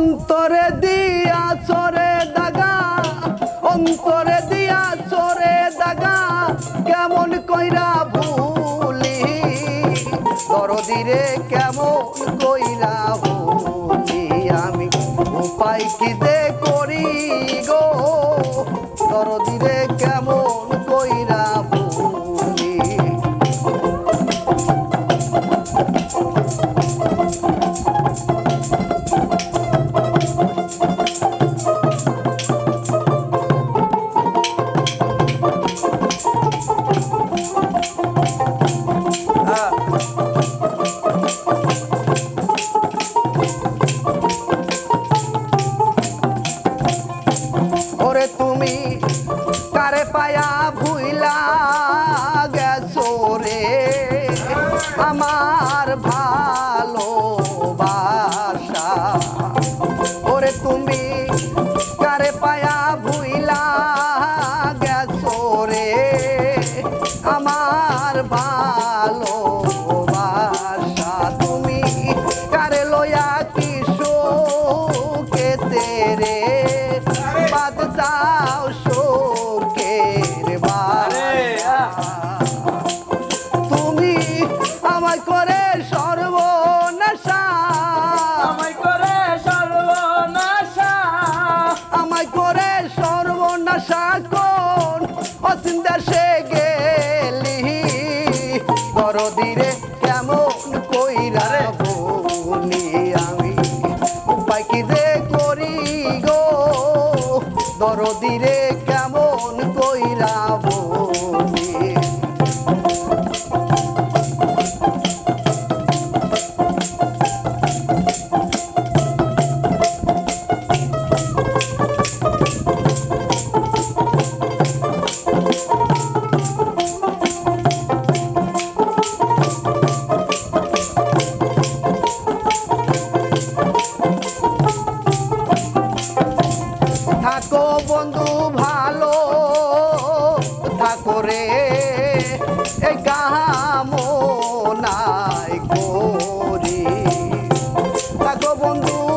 অন্তরে দিয়া চরে দাগা, অন্তরে দিয়া চরে দাগা, কেমন কইরা ভুলি? দরদিরে কেমন কইরা ভুলি? আমি উপায় কি দে করি গো? দরদিরে ওরে তুমি কারে পায়া ভুইলা গেছো রে? আমার ওরে তুমি কারে পায়া ভুইলা গেছো রে? আমার ভালোবাসা তুমি আমায় করে সর্বনাশা। আমায় করে সর্বনাশা। আমায় করে সর্বনাশা কোন অসীম দেশে দরদিরে কেমন কইরা বলি বন্ধু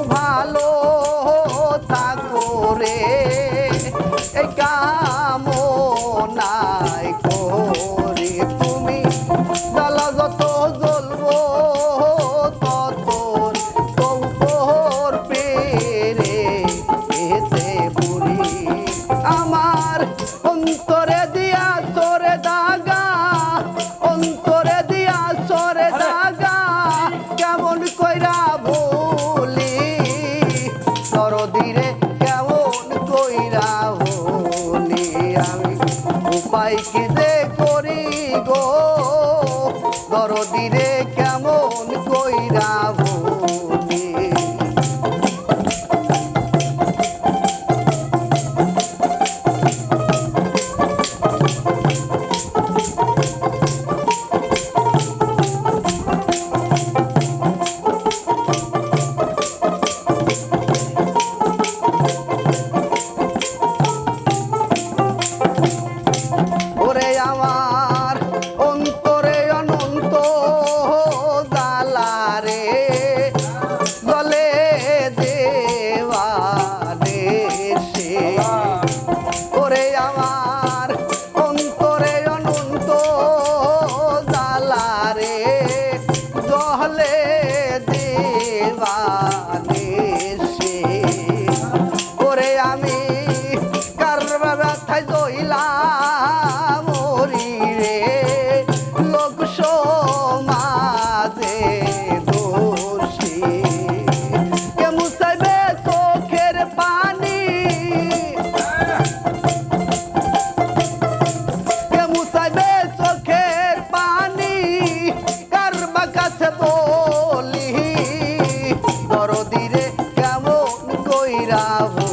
দরদিরে কেমন কইরা ভুলি ওরে 这样啊。गावो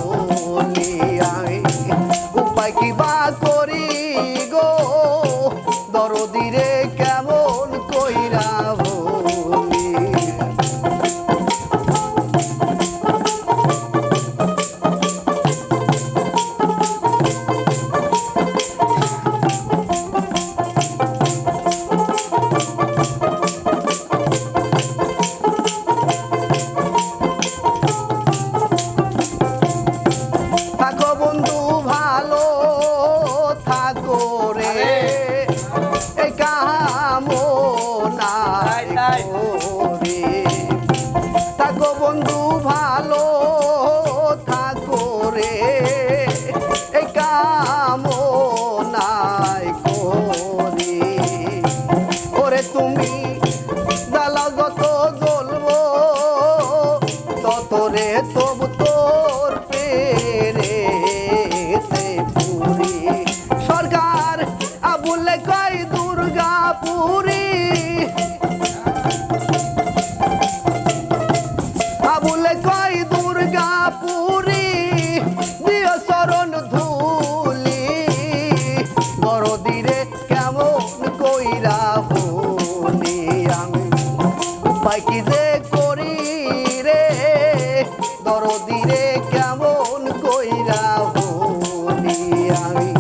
যায় বন্ধু ভালো থাকো রে। এই কামনায় করি। ওরে তুমি দরদিরে কেমন কইরা হলি আমি? উপায় কি যে করি রে? দরদিরে কেমন কইরা হলি আমি?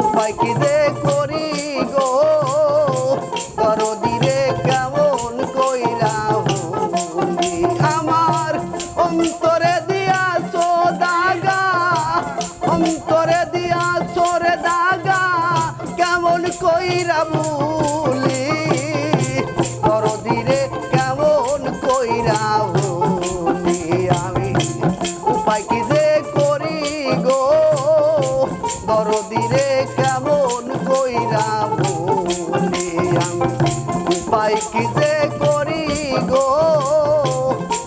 উপায় কি যে করি গো? দরদিরে কেমন কইরা হলি আমার অন্তরে দিয়া দাগা অন্তরে দিয়া দাগা কেমন কইরা ভুলি দরদিরে কেমন কইরা ভুলি আমি? উপায় কি যে করি গো? দরদিরে কেমন কইরা ভুলি আমি? উপায় কি যে করি গো?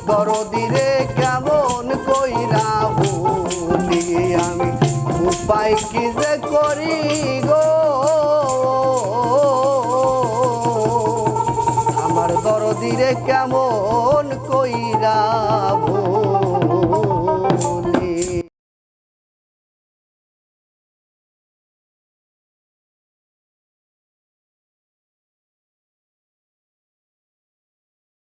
দরদিরে কেমন কইরা কেমন কইরা ভুলি